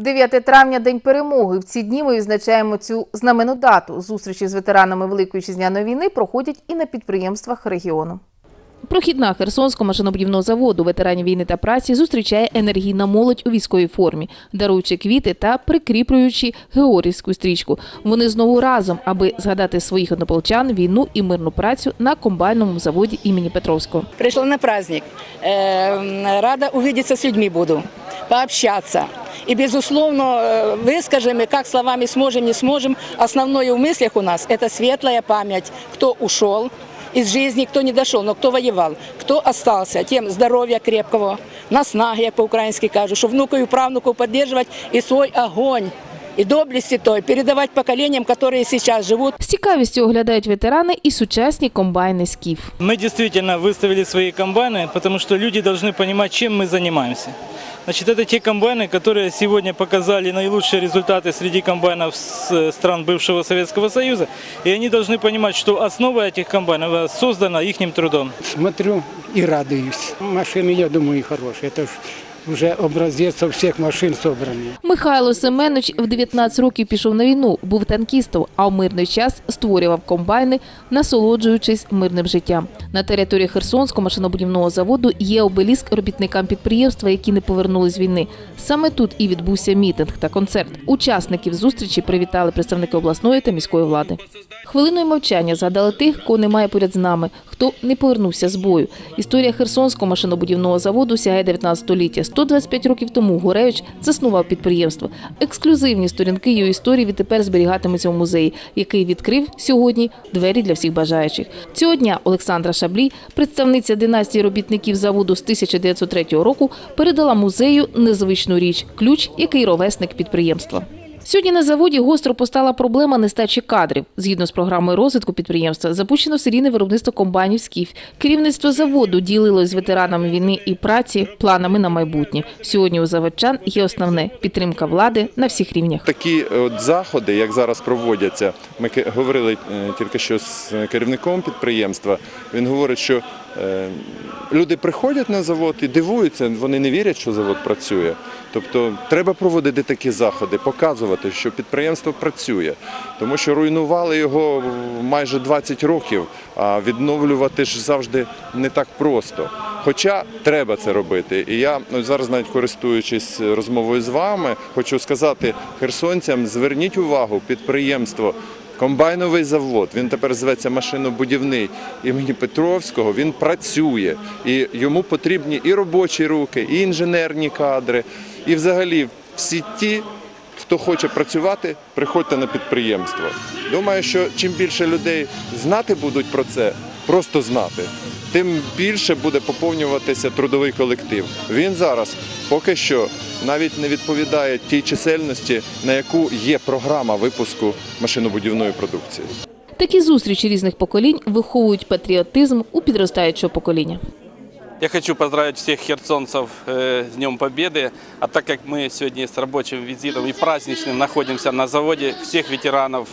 9 травня День перемоги. В ці дні ми відзначаємо цю знамену дату. Зустрічі з ветеранами Великої вітчизняної війни проходять і на підприємствах регіону. Прохідна Херсонського машинобудівного заводу ветеранів війни та праці зустрічає енергійна молодь у військовій формі, даруючи квіти та прикріплюючи георгівську стрічку. Вони знову разом, аби згадати своїх однополчан, війну і мирну працю на комбайному заводі імені Петровського. Пришла на праздник. Э, Рада увидеться с людьми буду, пообщаться. И, безусловно, э, выскажем, и как словами сможем, не сможем. Основное в мыслях у нас – это светлая память, кто ушел из жизни, кто не дошел, но кто воевал, кто остался, тем здоровья крепкого, наснаги, як по-українськи кажуть, що внуків і правнуків підтримувати і свій огонь, і доблесті той передавати поколінням, які зараз живуть. З цікавістю оглядають ветерани і сучасні комбайни «Скіф». Мы действительно выставили свои комбайны, потому что люди должны понимать, чем мы занимаемся. Значит, это те комбайны, которые сегодня показали наилучшие результаты среди комбайнов с э, стран бывшего Советского Союза. И они должны понимать, что основа этих комбайнов э, создана их трудом. Смотрю и радуюсь. Машины, я думаю, хорошие. Это ж уже образец со всех машин собранный. Михайло Семенович в 19 років пішов на війну, був танкістом, а в мирний час створював комбайни, насолоджуючись мирним життям. На території Херсонського машинобудівного заводу є обеліск робітникам підприємства, які не повернулись з війни. Саме тут і відбувся мітинг та концерт. Учасників зустрічі привітали представники обласної та міської влади. Хвилиною мовчання згадали тих, кого немає поряд з нами, хто не повернувся з бою. Історія Херсонського машинобудівного заводу сягає 19 століття. 125 років тому Гуревич заснував підприємство. Ексклюзивні сторінки його історії відтепер зберігатимуться у музеї, який відкрив сьогодні двері для всіх бажаючих. Цього дня Олександра Шаблій, представниця династії робітників заводу з 1903 року, передала музею незвичну річ ключ, який ровесник підприємства. Сьогодні на заводі гостро постала проблема нестачі кадрів. Згідно з програмою розвитку підприємства, запущено серійне виробництво комбайнів «Скіф». Керівництво заводу ділилось з ветеранами війни і праці планами на майбутнє. Сьогодні у заводчан є основне підтримка влади на всіх рівнях. Такі от заходи, як зараз проводяться, ми говорили е, тільки що з керівником підприємства. Він говорить, що е, люди приходять на завод і дивуються, вони не вірять, що завод працює. Тобто треба проводити такі заходи, показувати, що підприємство працює, тому що руйнували його майже 20 років, а відновлювати ж завжди не так просто. Хоча треба це робити. І я ну, зараз, навіть користуючись розмовою з вами, хочу сказати херсонцям: зверніть увагу, підприємство. Комбайновий завод, він тепер зветься машинобудівний імені Петровського. Він працює і йому потрібні і робочі руки, і інженерні кадри, і взагалі всі ті, хто хоче працювати, приходьте на підприємство. Думаю, що чим більше людей знати будуть про це, просто знати, тим більше буде поповнюватися трудовий колектив. Він зараз поки що навіть не відповідає тій чисельності, на яку є програма випуску машинобудівної продукції. Такі зустрічі різних поколінь виховують патріотизм у підростаючого покоління. Я хочу поздравить всех херсонцев э, с Днем Победы. А так как мы сегодня с рабочим визитом и праздничным находимся на заводе, всех ветеранов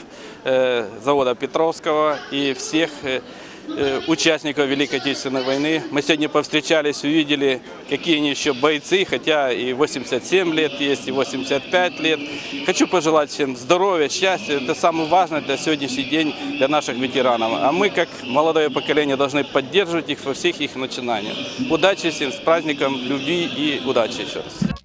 э, завода Петровского и всех э, э, участников Великой Отечественной войны. Мы сегодня повстречались, увидели, какие они еще бойцы, хотя и 87 лет есть, и 85 лет. Хочу пожелать всем здоровья, счастья. Это самое важное для сегодняшний день для наших ветеранов. А мы, как молодое поколение, должны поддерживать их во всех их начинаниях. Удачи всем с праздником, любви и удачи еще раз.